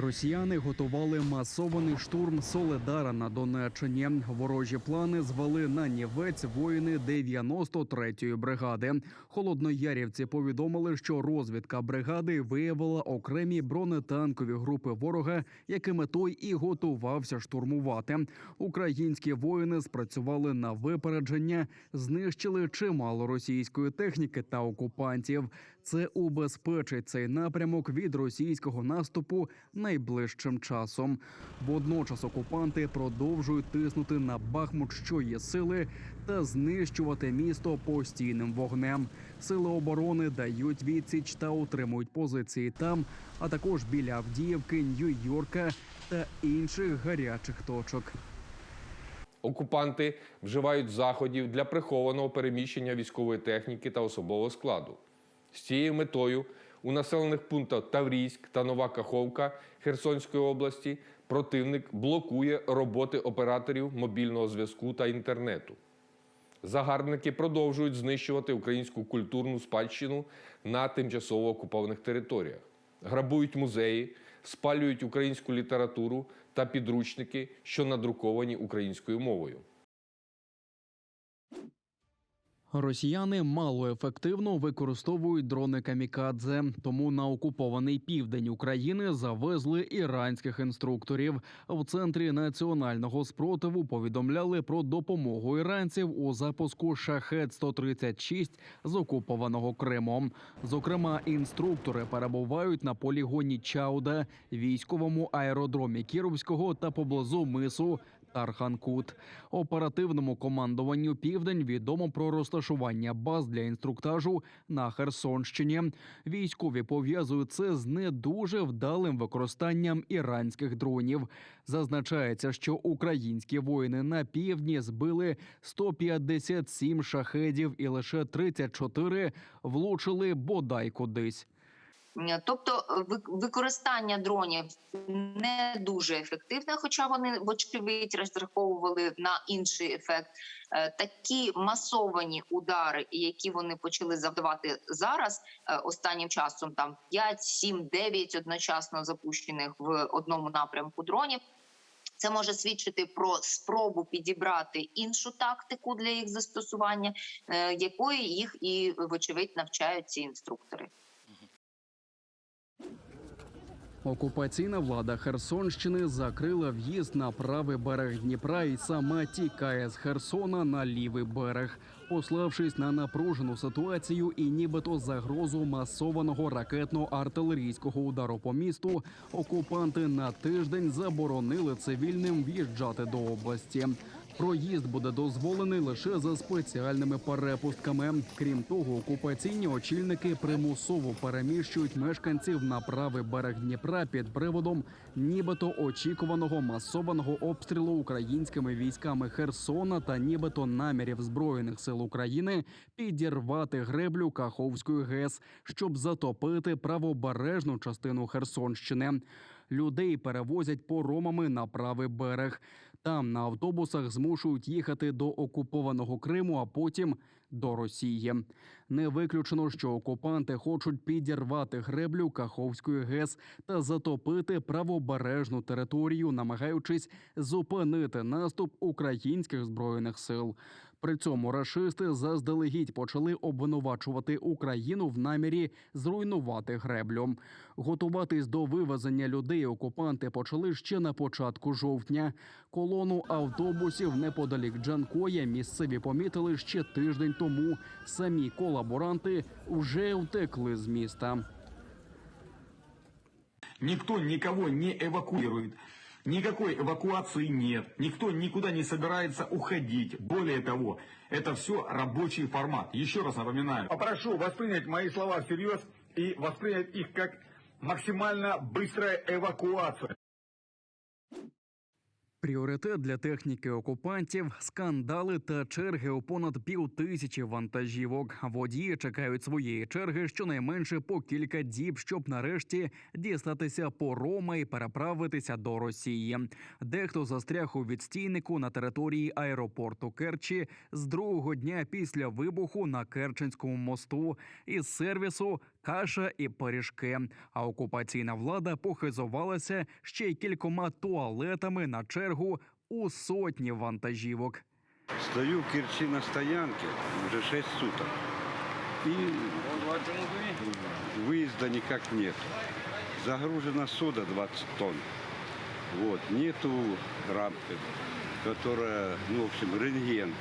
Росіяни готували масований штурм Соледара на Донеччині. Ворожі плани звели на нівець воїни 93-ї бригади. Холодноярівці повідомили, що розвідка бригади виявила окремі бронетанкові групи ворога, якими той і готувався штурмувати. Українські воїни спрацювали на випередження, знищили чимало російської техніки та окупантів. Це убезпечить цей напрямок від російського наступу найближчим часом. Водночас окупанти продовжують тиснути на Бахмут, що є сили, та знищувати місто постійним вогнем. Сили оборони дають відсіч та утримують позиції там, а також біля Авдіївки, Нью-Йорка та інших гарячих точок. Окупанти вживають заходів для прихованого переміщення військової техніки та особового складу. З цією метою у населених пунктах Таврійськ та Нова Каховка Херсонської області противник блокує роботи операторів мобільного зв'язку та інтернету. Загарбники продовжують знищувати українську культурну спадщину на тимчасово окупованих територіях, грабують музеї, спалюють українську літературу та підручники, що надруковані українською мовою. Росіяни малоефективно використовують дрони камікадзе, тому на окупований південь України завезли іранських інструкторів. В центрі національного спротиву повідомляли про допомогу іранців у запуску шахет 136 з окупованого Криму. Зокрема, інструктори перебувають на полігоні Чауда, військовому аеродромі Кіровського та поблизу мису Тарханкут. Оперативному командуванню Південь відомо про розташування баз для інструктажу на Херсонщині. Військові пов'язують це з не дуже вдалим використанням іранських дронів. Зазначається, що українські воїни на півдні збили 157 шахедів і лише 34 влучили бодай кудись. Е, Тобто е, використання дронів не дуже ефективне, хоча вони вочевидь розраховували на інший ефект. Е, Такі масовані удари, які вони почали завдавати зараз останнім часом, там 5, 7, 9 одночасно запущених в одному напрямку дронів. Це може свідчити про спробу підібрати іншу тактику для їх застосування, якої їх і вочевидь навчають ці інструктори. Окупаційна влада Херсонщини закрила в'їзд на правий берег Дніпра і сама тікає з Херсона на лівий берег, пославшись на напружену ситуацію і нібито загрозу масованого ракетно-артилерійського удару по місту. Окупанти на тиждень заборонили цивільним в'їжджати до області. Проїзд буде дозволений лише за спеціальними перепустками. Крім того, окупаційні очільники примусово переміщують мешканців на правий берег Дніпра під приводом нібито очікуваного масованого обстрілу українськими військами Херсона та нібито намірів збройних сил України підірвати греблю Каховської ГЕС, щоб затопити правобережну частину Херсонщини. Людей перевозять поромами на правий берег. Там на автобусах змушують їхати до окупованого Криму, а потім до Росії. Не виключено, що окупанти хочуть підірвати греблю Каховської ГЕС та затопити правобережну територію, намагаючись зупинити наступ українських збройних сил. При цьому рашисти заздалегідь почали обвинувачувати Україну в намірі зруйнувати греблю. Готуватись до вивезення людей окупанти почали ще на початку жовтня. Колону автобусів неподалік Джанкоя місцеві помітили ще тиждень тому. Самі колаборанти вже втекли з міста. Никто никого не эвакуирует. Никакой эвакуации нет. Никто никуда не собирается уходить. Более того, это все рабочий формат. Еще раз напоминаю. Попрошу воспринять мои слова всерьез и воспринять их как максимально быстрая эвакуация. Пріоритет для техніки окупантів скандали та черги у понад пів тисячі вантажівок. Водії чекають своєї черги щонайменше по кілька діб, щоб нарешті дістатися по Рома і переправитися до Росії. Дехто застряг у відстійнику на території аеропорту Керчі з другого дня після вибуху на Керченському мосту із сервісу каша і пиріжки. А окупаційна влада похизувалася ще й кількома туалетами на чергу у сотні вантажівок. Стою в Керчи на стоянке уже 6 суток. И выезда никак нет. Загружена сода 20 тонн. Вот. Нету рампы, которая, ну, в общем, рентген,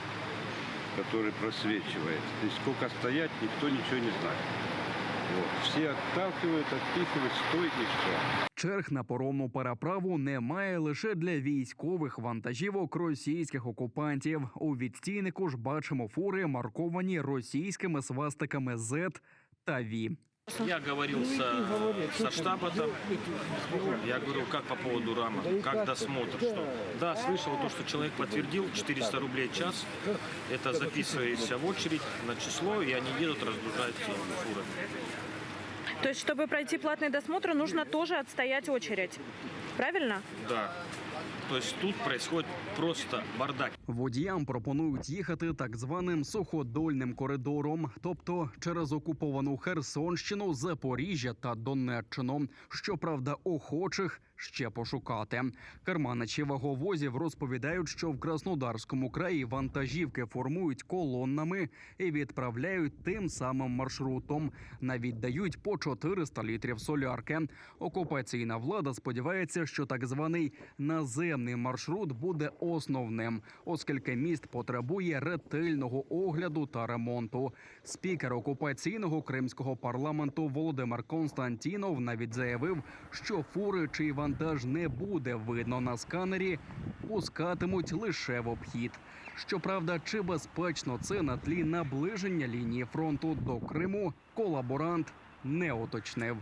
который просвечивает. И сколько стоять, никто ничего не знает. Вот. відталкивають, стой и все. Черг на поромну переправу немає лише для військових вантажівок російських окупантів. У відстійнику ж бачимо фури, марковані російськими свастиками Z та V. Я говорил со, со штаба там, я говорю, как по поводу рама, как досмотр, что... Да, слышал то, что человек подтвердил, 400 рублей в час, это записываешься в очередь на число, и они едут, разгружают все фуры. То есть, чтобы пройти платный досмотр, нужно тоже отстоять очередь. Правильно? Да. То есть тут происходит просто бардак. Водіям пропонують їхати так званим суходольним коридором, тобто через окуповану Херсонщину, Запоріжжя та Донеччину. Щоправда, охочих ще пошукати. Керманичі ваговозів розповідають, що в Краснодарському краї вантажівки формують колоннами і відправляють тим самим маршрутом. Навіть дають по 400 літрів солярки. Окупаційна влада сподівається, що так званий наземний маршрут буде основним, оскільки міст потребує ретельного огляду та ремонту. Спікер окупаційного кримського парламенту Володимир Константінов навіть заявив, що фури чи вантаж не буде видно на сканері, пускатимуть лише в обхід. Щоправда, чи безпечно це на тлі наближення лінії фронту до Криму, колаборант не уточнив.